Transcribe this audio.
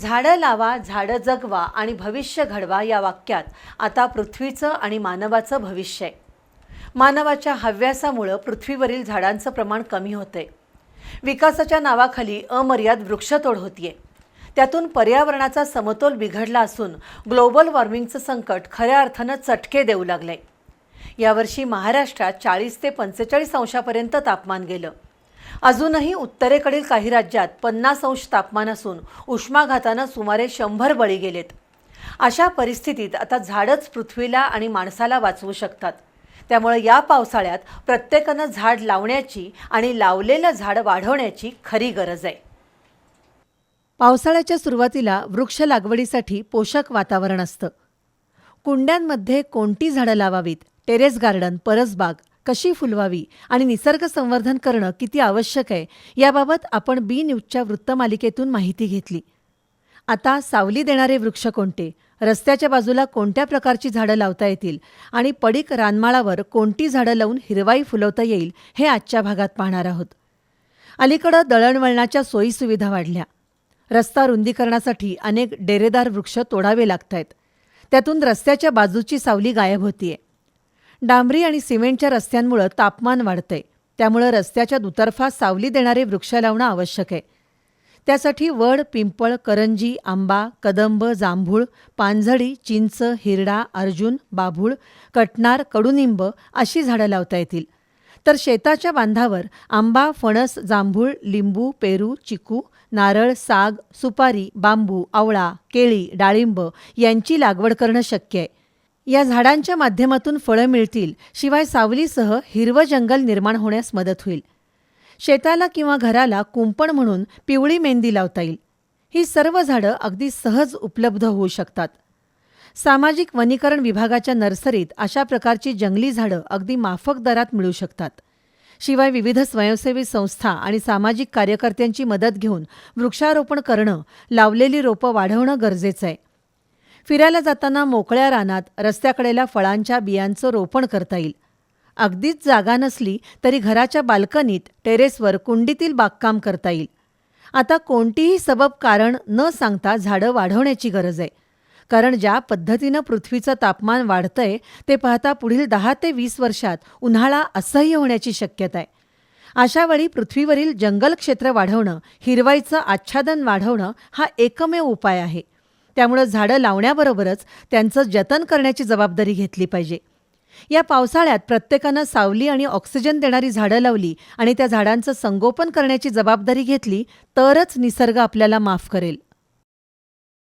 झाडं लावा झाडं जगवा आणि भविष्य घडवा या वाक्यात आता पृथ्वीचं आणि मानवाचं भविष्य आहे. मानवाच्या हव्यासामुळं पृथ्वीवरील झाडांचं प्रमाण कमी होतंय. विकासाच्या नावाखाली अमर्याद वृक्षतोड होतीये. त्यातून पर्यावरणाचा समतोल बिघडला असून ग्लोबल वॉर्मिंगचं संकट खऱ्या अर्थानं चटके देऊ लागलंय. यावर्षी महाराष्ट्रात चाळीस ते पंचेचाळीस अंशापर्यंत तापमान गेलं. अजूनही उत्तरेकडील काही राज्यात पन्नास अंश तापमान असून उष्माघातानं सुमारे शंभर बळी गेलेत. अशा परिस्थितीत आता झाडच पृथ्वीला आणि माणसाला वाचवू शकतात. त्यामुळे या पावसाळ्यात प्रत्येकानं झाड लावण्याची आणि लावलेलं झाड वाढवण्याची खरी गरज आहे. पावसाळ्याच्या सुरुवातीला वृक्ष लागवडीसाठी पोषक वातावरण असतं. कुंड्यांमध्ये कोणती झाडं लावावीत? टेरेस गार्डन परसबाग. कशी फुलवावी आणि निसर्ग संवर्धन करणं किती आवश्यक आहे याबाबत आपण बी न्यूजच्या वृत्तमालिकेतून माहिती घेतली. आता सावली देणारे वृक्ष कोणते? रस्त्याच्या बाजूला कोणत्या प्रकारची झाडं लावता येतील? आणि पडीक रानमाळावर कोणती झाडं लावून हिरवाई फुलवता येईल हे आजच्या भागात पाहणार आहोत. अलीकडं दळणवळणाच्या सोयीसुविधा वाढल्या. रस्ता रुंदीकरणासाठी अनेक डेरेदार वृक्ष तोडावे लागत आहेत त्यातून रस्त्याच्या बाजूची सावली गायब होतीये. डांबरी आणि सिमेंटच्या रस्त्यांमुळं तापमान वाढतंय. त्यामुळं रस्त्याच्या दुतर्फा सावली देणारे वृक्ष लावणं आवश्यक आहे. त्यासाठी वड पिंपळ करंजी आंबा कदंब जांभूळ पानझडी चिंच हिरडा अर्जुन बाभूळ कटणार कडुनिंब अशी झाडं लावता येतील. तर शेताच्या बांधावर आंबा फणस जांभूळ लिंबू पेरू चिकू नारळ साग सुपारी बांबू आवळा केळी डाळिंब यांची लागवड करणं शक्य आहे. या झाडांच्या माध्यमातून फळं मिळतील शिवाय सावलीसह हिरवं जंगल निर्माण होण्यास मदत होईल. शेताला किंवा घराला कुंपण म्हणून पिवळी मेंदी लावता येईल. ही सर्व झाडं अगदी सहज उपलब्ध होऊ शकतात. सामाजिक वनीकरण विभागाच्या नर्सरीत अशा प्रकारची जंगली झाडं अगदी माफक दरात मिळू शकतात. शिवाय विविध स्वयंसेवी संस्था आणि सामाजिक कार्यकर्त्यांची मदत घेऊन वृक्षारोपण करणं लावलेली रोपं वाढवणं गरजेचं आहे. फिरायला जाताना मोकळ्या रानात रस्त्याकडेला फळांच्या बियांचं रोपण करता येईल. अगदीच जागा नसली तरी घराच्या बाल्कनीत टेरेसवर कुंडीतील बागकाम करता येईल. आता कोणतीही सबब कारण न सांगता झाडं वाढवण्याची गरज आहे. कारण ज्या पद्धतीनं पृथ्वीचं तापमान वाढतंय ते पाहता पुढील दहा ते वीस वर्षात उन्हाळा असह्य होण्याची शक्यता आहे. अशावेळी पृथ्वीवरील जंगल क्षेत्र वाढवणं हिरवाईचं आच्छादन वाढवणं हा एकमेव उपाय आहे. त्यामुळं झाडं लावण्याबरोबरच त्यांचं जतन करण्याची जबाबदारी घेतली पाहिजे. या पावसाळ्यात प्रत्येकानं सावली आणि ऑक्सिजन देणारी झाडं लावली आणि त्या झाडांचं संगोपन करण्याची जबाबदारी घेतली तरच निसर्ग आपल्याला माफ करेल.